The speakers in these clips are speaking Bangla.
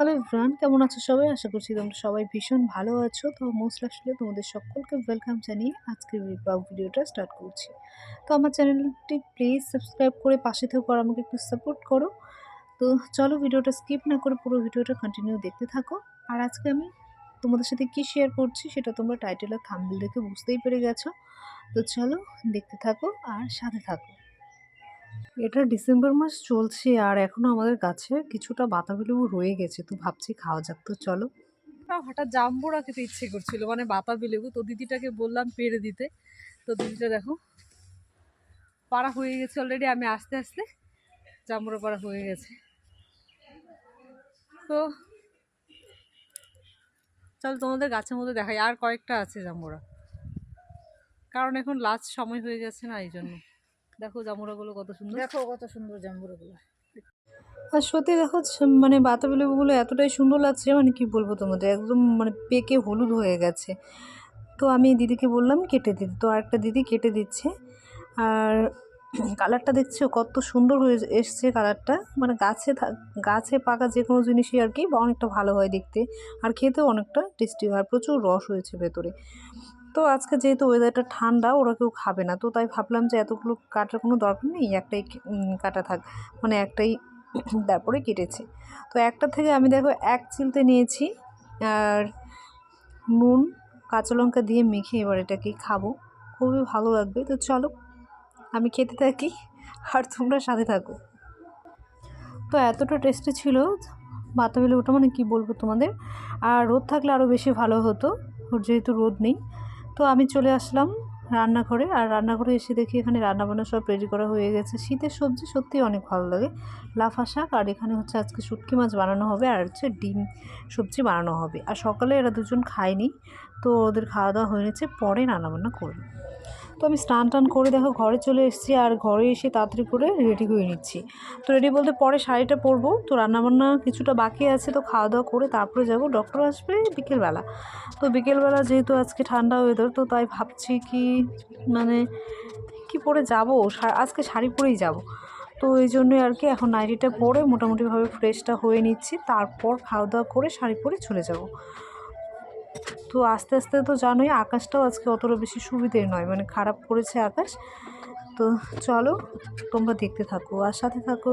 হ্যালো এভরিওয়ান, কেমন আছো সবাই? আশা করছি তোমরা সবাই ভীষণ ভালো আছো। তো মোস্ট আসলে তোমাদের সকলকে ওয়েলকাম জানিয়ে আজকের ভিডিওটা স্টার্ট করছি। তো আমার চ্যানেলটি প্লিজ সাবস্ক্রাইব করে পাশে থেকে আর আমাকে একটু সাপোর্ট করো। তো চলো ভিডিওটা স্কিপ না করে পুরো ভিডিওটা কন্টিনিউ দেখতে থাকো। আর আজকে আমি তোমাদের সাথে কি শেয়ার করছি সেটা তোমরা টাইটেল আর দেখে বুঝতেই পেরে গেছো। তো চলো দেখতে থাকো আর সাথে থাকো। এটা ডিসেম্বর মাস চলছে আর এখনও আমাদের কাছে কিছুটা বাতাবি লেবু রয়ে গেছে, তো ভাবছি খাওয়া যাক, তো চলো। হঠাৎ জাম্বুরা খেতে ইচ্ছে করছিল মানে বাতাবি লেবু, তো দিদিটাকে বললাম পেরে দিতে। তো দিদিটা দেখো, পাড়া হয়ে গেছে অলরেডি আমি আস্তে আস্তে জাম্বুরা পাড়া হয়ে গেছে। তো চল তোমাদের গাছের মধ্যে দেখাই, আর কয়েকটা আছে জাম্বুরা। কারণ এখন লাস্ট সময় হয়ে গেছে না এই জন্য দেখো জামুরাগুলো কত সুন্দর। দেখো কত সুন্দর জাম্বুরাগুলো আর সত্যি দেখো মানে বাতাবি লেবুগুলো এতটাই সুন্দর লাগছে মানে কি বলব তোমাদের একদম মানে পেকে হলুদ হয়ে গেছে। তো আমি দিদিকে বললাম কেটে দিতে তো আরেকটা দিদি কেটে দিচ্ছে। আর কালারটা দেখছ কত সুন্দর হয়ে এসছে কালারটা। মানে গাছে থাক গাছে পাকা যে কোনো জিনিসই আর কি বা অনেকটা ভালো হয় দেখতে। আর খেতেও অনেকটা টেস্টি হয় প্রচুর রস হয়েছে ভেতরে। তো আজকে যেহেতু ওয়েদারটা ঠান্ডা, ওরা কেউ খাবে না। তো তাই ভাবলাম যে এতগুলো কাটার কোনো দরকার নেই, একটাই কাটা থাক। মানে একটাই তারপরে কেটেছে। তো একটা থেকে আমি দেখো এক চিলতে নিয়েছি, আর নুন, কাঁচা লঙ্কা দিয়ে মেখে এবার এটাকে খাব। খুবই ভালো লাগবে। তো চলো, আমি খেতে থাকি, আর তোমরা সাথে থাকো। তো এতটা টেস্টি ছিল বাতাবিলে ওটা মানে কি বলব তোমাদের? আর রোদ থাকলে আরও বেশি ভালো হতো যেহেতু রোদ নেই। তো আমি চলে আসলাম রান্নাঘরে। আর রান্নাঘরে এসে দেখি এখানে রান্নাবান্না সব রেডি করা হয়ে গেছে। শীতের সবজি সত্যি অনেক ভালো লাগে। লাফা শাক আর এখানে হচ্ছে আজকে শুটকি মাছ বানানো হবে আর হচ্ছে ডিম সবজি বানানো হবে। আর সকালে এরা দুজন খায়নি, তো ওদের খাওয়া দাওয়া হয়ে গেছে পরে রান্নাবান্না করবে। তো আমি স্নান টান করে দেখো ঘরে চলে এসেছি আর ঘরে এসে তাড়াতাড়ি করে রেডি হয়ে নিচ্ছি। তো রেডি বলতে পরে শাড়িটা পরবো, তো রান্নাবান্না কিছুটা বাকি আছে, তো খাওয়া দাওয়া করে তারপরে যাব। ডক্টর আসবে বিকেলবেলা। তো বিকেলবেলা যেহেতু আজকে ঠান্ডা ওয়েদার তো তাই ভাবছি কি মানে কি পরে যাব? আজকে শাড়ি পরেই যাব। তো এই জন্যই আর কি এখন নাইটিটা পরে মোটামুটিভাবে ফ্রেশটা হয়ে নিচ্ছি, তারপর খাওয়া দাওয়া করে শাড়ি পরে চলে যাব। তো আস্তে আস্তে তো জানোই আকাশটাও আজকে অতটা বেশি সুবিধের নয় মানে খারাপ করেছে আকাশ। তো চলো তোমরা দেখতে থাকো আর সাথে থাকো।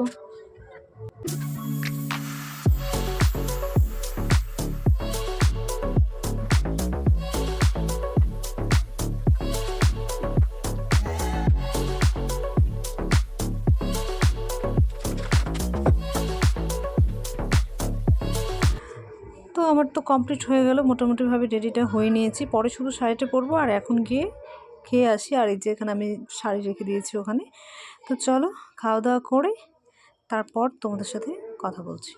তো আমার তো কমপ্লিট হয়ে গেল। মোটামুটিভাবে রেডিটা হয়ে নিয়েছি। পরে শুধু শাড়িটা পরবো আর এখন গিয়ে খেয়ে আসি। আর এই যে এখানে আমি শাড়ি রেখে দিয়েছি ওখানে। তো চলো খাওয়া দাওয়া করে তারপর তোমাদের সাথে কথা বলছি।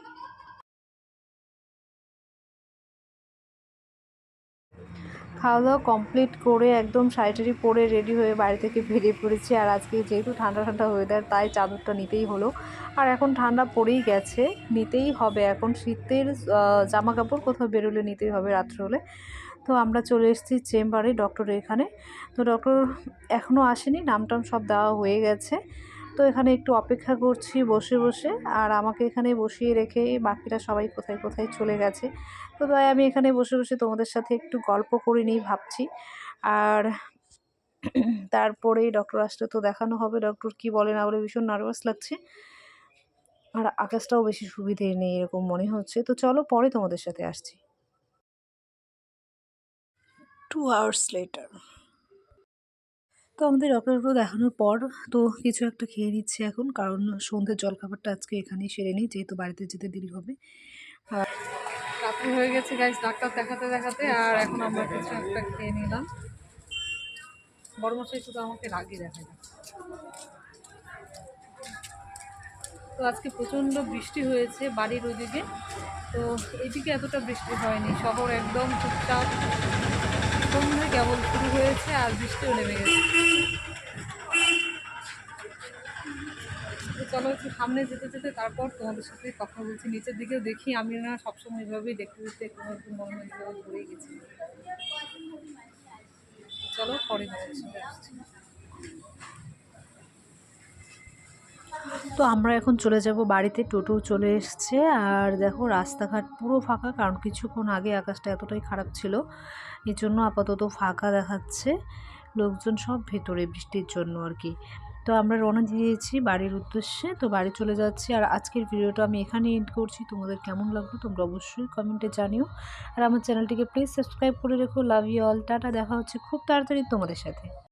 খাওয়া দাওয়া কমপ্লিট করে একদম শাড়ি টাড়ি পরে রেডি হয়ে বাড়ি থেকে বেরিয়ে পড়েছি। আর আজকে যেহেতু ঠান্ডা ঠান্ডা ওয়েদার তাই চাদরটা নিতেই হলো। আর এখন ঠান্ডা পড়েই গেছে, নিতেই হবে। এখন শীতের জামা কাপড় কোথাও বেরোলে নিতেই হবে রাত্রে হলে। তো আমরা চলে এসেছি চেম্বারে ডক্টরের এখানে। তো ডক্টর এখনও আসেনি নাম টাম সব দেওয়া হয়ে গেছে। তো এখানে একটু অপেক্ষা করছি বসে বসে। আর আমাকে এখানে বসিয়ে রেখে বাকিরা সবাই কোথায় কোথায় চলে গেছে। তো তাই আমি এখানে বসে বসে তোমাদের সাথে একটু গল্প করে নিই ভাবছি। আর তারপরেই ডক্টর আসলে তো দেখানো হবে। ডক্টর কি বলে না বলে ভীষণ নার্ভাস লাগছে। আর আকাশটাও বেশি সুবিধে নেই এরকম মনে হচ্ছে। তো চলো পরে তোমাদের সাথে আসছি। টু আওয়ার্স লেটার তো আমাদের ডক্টরগুলো দেখানোর পর, তো কিছু একটা খেয়ে নিচ্ছি এখন, কারণ সন্ধ্যের জলখাবারটা আজকে এখানেই সেরে নিই, যেহেতু বাড়িতে যেতে দেরি হবে। রাত্রি হয়ে গেছে গাইজ ডাক্তার দেখাতে দেখাতে, আর এখন আমরা কিছু একটা খেয়ে নিলাম। বড় শুধু আমাকে রাগি দেখা তো আজকে প্রচণ্ড বৃষ্টি হয়েছে বাড়ির ওইদিকে তো এদিকে এতটা বৃষ্টি হয়নি, শহর একদম চুপচাপ। সন্ধ্যে কেবল শুরু হয়েছে আর বৃষ্টিও নেমে গেছে। চলো একটু সামনে যেতে যেতে তারপর তোমাদের সাথে কথা বলছি। নিচের দিকেও দেখি, আমি না সবসময় এভাবেই দেখতে দেখতে কোনো একটু মনে হয় ঘুরেই গেছি। চলো পরে তোমাদের আসছি। তো আমরা এখন চলে যাব বাড়িতে। টোটো চলে এসছে। আর দেখো, রাস্তাঘাট পুরো ফাঁকা, কারণ কিছুক্ষণ আগে আকাশটা এতটাই খারাপ ছিল। এই জন্য আপাতত ফাঁকা দেখাচ্ছে। লোকজন সব ভেতরে বৃষ্টির জন্য আর কি। তো আমরা রওনা দিয়েছি বাড়ির উদ্দেশ্যে। তো বাড়ি চলে যাচ্ছি। আর আজকের ভিডিওটা আমি এখানে এন্ড করছি। তোমাদের কেমন লাগল তোমরা অবশ্যই কমেন্টে জানিও। আর আমার চ্যানেলটিকে প্লিজ সাবস্ক্রাইব করে রেখো। লাভ ইউ অল টাটা। দেখা হচ্ছে খুব তাড়াতাড়ি তোমাদের সাথে।